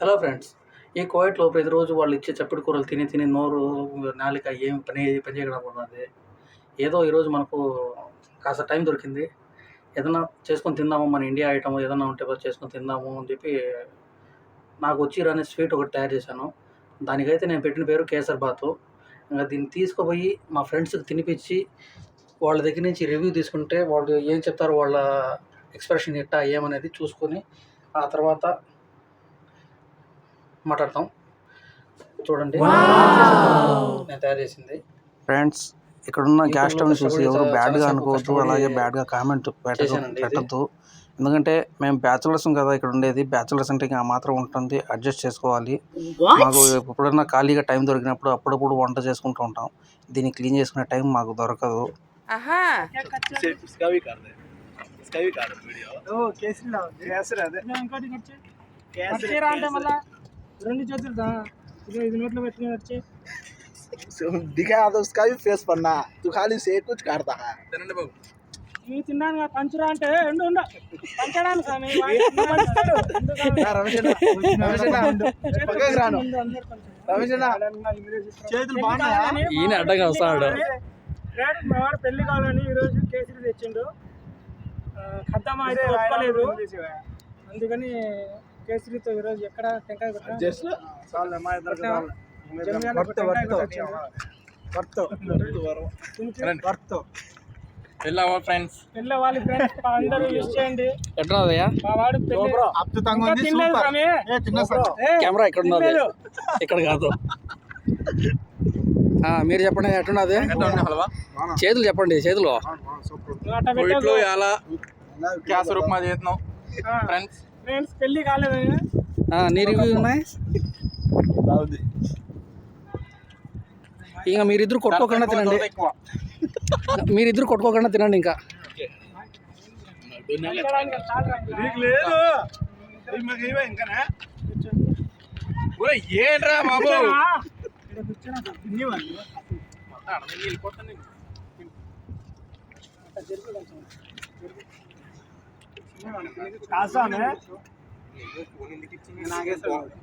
Hello friends ఈ కోవిడ్లో ప్రతిరోజు వాళ్ళు ఇచ్చే చప్పుడు కూరలు తిని తిని నోరు నాలిక ఏం పని పని చేయకపోతున్నది ఏదో ఈరోజు మనకు కాస్త టైం దొరికింది. ఏదైనా చేసుకొని తిందాము మన ఇండియా ఐటమ్ ఏదైనా ఉంటే చేసుకొని తిందాము అని చెప్పి నాకు వచ్చి రాని స్వీట్ ఒకటి తయారు చేశాను. దానికైతే నేను పెట్టిన పేరు కేసర్ బాతు. ఇంకా దీన్ని తీసుకుపోయి మా ఫ్రెండ్స్కి తినిపించి వాళ్ళ దగ్గర నుంచి రివ్యూ తీసుకుంటే వాళ్ళు ఏం చెప్తారు వాళ్ళ ఎక్స్ప్రెషన్ ఎట్టా ఏమనేది చూసుకొని ఆ తర్వాత మాట్లాడతాం. చూడండి. నేను తయారు చేసింది. ఫ్రెండ్స్ ఇక్కడ ఉన్న గ్యాస్ స్టవ్ చూసి ఎవరు బ్యాడ్గా అనుకోవద్దు అలాగే బ్యాడ్గా కామెంట్ పెట్టద్దు. ఎందుకంటే మేము బ్యాచులర్స్ కదా ఇక్కడ ఉండేది. బ్యాచులర్స్ అంటే ఇంకా మాత్రం ఉంటుంది. అడ్జస్ట్ చేసుకోవాలి. మాకు ఎప్పుడైనా ఖాళీగా టైం దొరికినప్పుడు అప్పుడప్పుడు వంట చేసుకుంటూ ఉంటాం. దీన్ని క్లీన్ చేసుకునే టైం మాకు దొరకదు. కేసరి కేసరి అదే ఇంకోటి వచ్చి వచ్చేరా అంటే మళ్ళా రెండు చేతులు దా ఇది ఇది నోట్లో పెట్టుకుని వచ్చి दिखा तो उसका भी फेस पड़ना तू खाली से कुछ करता है తినండి బాబు ఇవి తిన్నాను పంచురా అంటే ఉండు ఉండు పంచడానికి స్వామి వాడు పంచుతాడు. ఎందుకు కాదు? రమేష్ పక్కకి రాను ముందు అందరూ పంచు. రమేష్ చేతులు బాగున్నాయా కావాలని ఈయన అడ్డంగా వస్తాడు. డాడీ మా వాడు పెళ్లి కావాలని ఈరోజు కేసరి తెచ్చిండు ఆ, ఖద్దమ్మ అయితే ఒప్పుకోలేదు అందుకని కేసరితో ఈరోజు ఎక్కడ టెంకాయ వెళ్ళావా ఫ్రెండ్స్? ఫ్రెండ్స్ అందరూ చేయండి. మా వాడు అద్భుతంగా తినలేదు కెమెరా ఇక్కడ ఉన్నది. ఇక్కడ కాదు. ఆ, మీరు చెప్పండి ఎట్లున్నది? హల్వా? చేతులు చెప్పండి చేతులు. ఎలా గ్యాస్ రూపమా చేస్తున్నాం. ఫ్రెండ్స్ ఫ్రెండ్స్ పెళ్ళి కాలేదు ఆ, నీ రివ్యూ ఉన్నాయి? బాగుంది ఇంకా మీరిద్దరు కొట్టుకోకుండా తినండి. మీరిద్దరు కొట్టుకోకుండా తినండి ఇంకా. ఏంట్రా బాబు. కాసామే.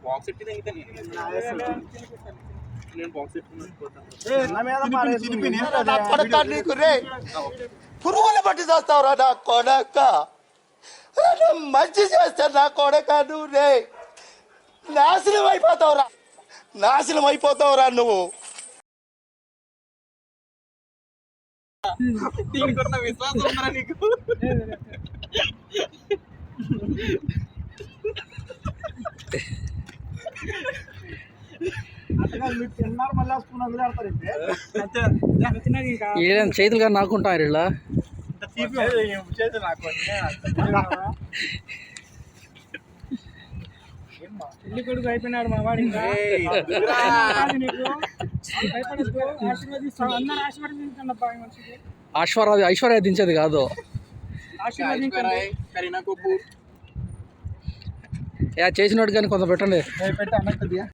బాక్స్ ఎట్టి నేను బాక్స్ ఎట్టుకున్నాను నీకు రే పురుగులు పట్టి చేస్తావురా నా కొడక మంచి చేస్తాను నా కొడక నువ్వు రే నాశనం అయిపోతావురా నాశనం అయిపోతావురా నువ్వు దీనికున్న విశ్వాసం ఉందా నీకు. చేతులు కానీ నాకుంటారు ఇలా. పెళ్ళి కొడుకు అయిపోయినాడు మా వాడు ఇంకా. ఆశీర్వదిస్తాను అందరూ ఆశీర్వదించండి ఐశ్వర్య దించేది కాదు. ఆశీర్వదించండి. కరీనా కపూర్. యా చేసినోడు కానీ కొంత పెట్టండి. పెట్టి అన్నట్టు